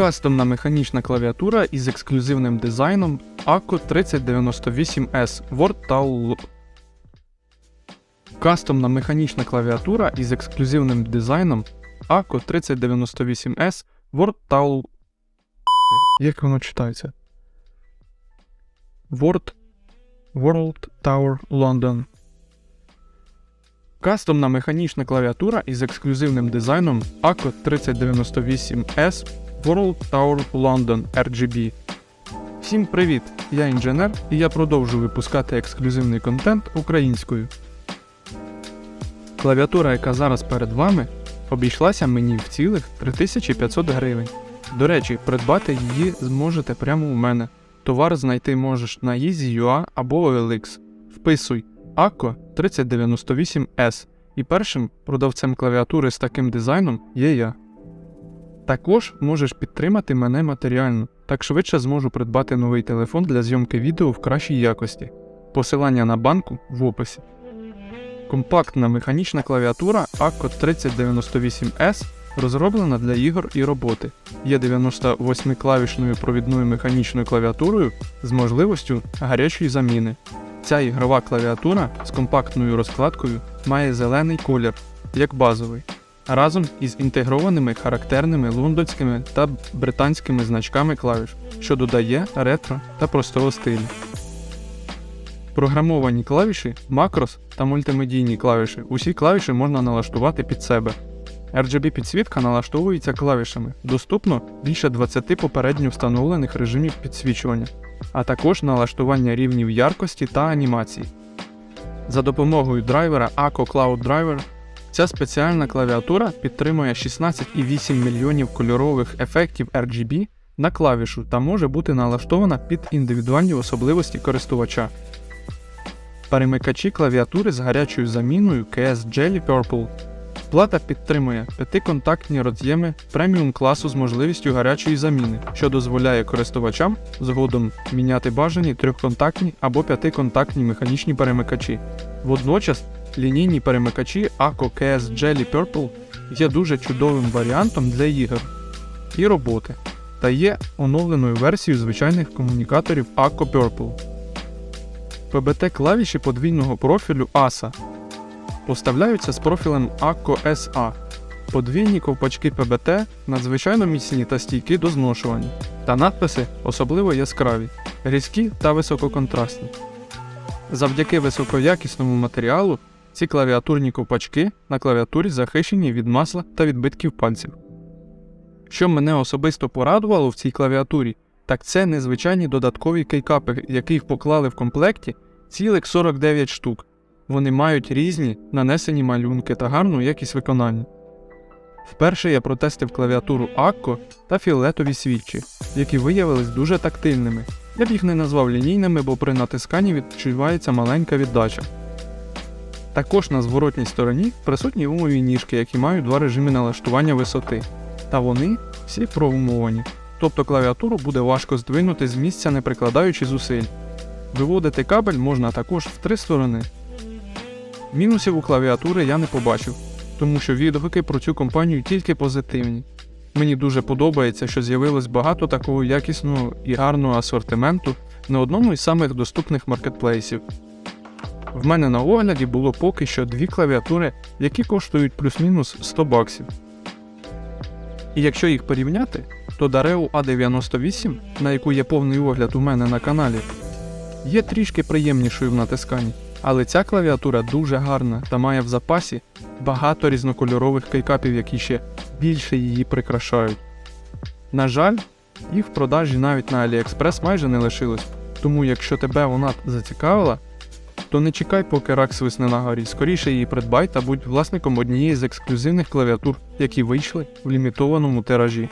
Кастомна механічна клавіатура із ексклюзивним дизайном ACO 3098S Word Towel. Кастомна механічна клавіатура із ексклюзивним дизайном ACO 3098S Word Towel. Як воно читається? Word World Tower London. Кастомна механічна клавіатура із ексклюзивним дизайном ACO 3098S World Tower London RGB. Всім привіт! Я інженер і я продовжую випускати ексклюзивний контент українською. Клавіатура, яка зараз перед вами, обійшлася мені в цілих 3500 гривень. До речі, придбати її зможете прямо у мене. Товар знайти можеш на Easy.ua або OLX. Вписуй ACO 3098S і першим продавцем клавіатури з таким дизайном є я. Також можеш підтримати мене матеріально, так швидше зможу придбати новий телефон для зйомки відео в кращій якості. Посилання на банку в описі. Компактна механічна клавіатура ACO 3098S розроблена для ігор і роботи. Є 98-клавішною провідною механічною клавіатурою з можливістю гарячої заміни. Ця ігрова клавіатура з компактною розкладкою має зелений колір, як базовий, разом із інтегрованими характерними лондонськими та британськими значками клавіш, що додає ретро та простого стилю. Програмовані клавіші, макрос та мультимедійні клавіші. Усі клавіші можна налаштувати під себе. RGB підсвітка налаштовується клавішами. Доступно більше 20 попередньо встановлених режимів підсвічування, а також налаштування рівнів яркості та анімацій. За допомогою драйвера ACO Cloud Driver ця спеціальна клавіатура підтримує 16,8 мільйонів кольорових ефектів RGB на клавішу та може бути налаштована під індивідуальні особливості користувача. Перемикачі клавіатури з гарячою заміною KS Jelly Purple Плата підтримує п'ятиконтактні роз'єми преміум класу з можливістю гарячої заміни, що дозволяє користувачам згодом міняти бажані трьохконтактні або п'ятиконтактні механічні перемикачі. Водночас лінійні перемикачі ACO KS Jelly Purple є дуже чудовим варіантом для ігор і роботи, та є оновленою версією звичайних комунікаторів ACO Purple. PBT клавіші подвійного профілю ASA поставляються з профілем ACO SA. Подвійні ковпачки ПБТ надзвичайно міцні та стійкі до зношування, та надписи особливо яскраві, різкі та висококонтрастні. Завдяки високоякісному матеріалу ці клавіатурні ковпачки на клавіатурі захищені від масла та відбитків пальців. Що мене особисто порадувало в цій клавіатурі, так це незвичайні додаткові кейкапи, яких поклали в комплекті цілих 49 штук. Вони мають різні нанесені малюнки та гарну якість виконання. Вперше я протестив клавіатуру Акко та фіолетові свічі, які виявились дуже тактильними. Я б їх не назвав лінійними, бо при натисканні відчувається маленька віддача. Також на зворотній стороні присутні умові ніжки, які мають два режими налаштування висоти. Та вони всі проумовані, тобто клавіатуру буде важко здвинути з місця, не прикладаючи зусиль. Виводити кабель можна також в три сторони. Мінусів у клавіатури я не побачив, тому що відгуки про цю компанію тільки позитивні. Мені дуже подобається, що з'явилось багато такого якісного і гарного асортименту на одному із самих доступних маркетплейсів. В мене на огляді було поки що дві клавіатури, які коштують плюс-мінус 100 баксів. І якщо їх порівняти, то Dareo A98, на яку є повний огляд у мене на каналі, є трішки приємнішою в натисканні. Але ця клавіатура дуже гарна та має в запасі багато різнокольорових кейкапів, які ще більше її прикрашають. На жаль, їх в продажі навіть на AliExpress майже не лишилось, тому якщо тебе вона зацікавила, то не чекай, поки рак свисне на горі, скоріше її придбай та будь власником однієї з ексклюзивних клавіатур, які вийшли в лімітованому тиражі.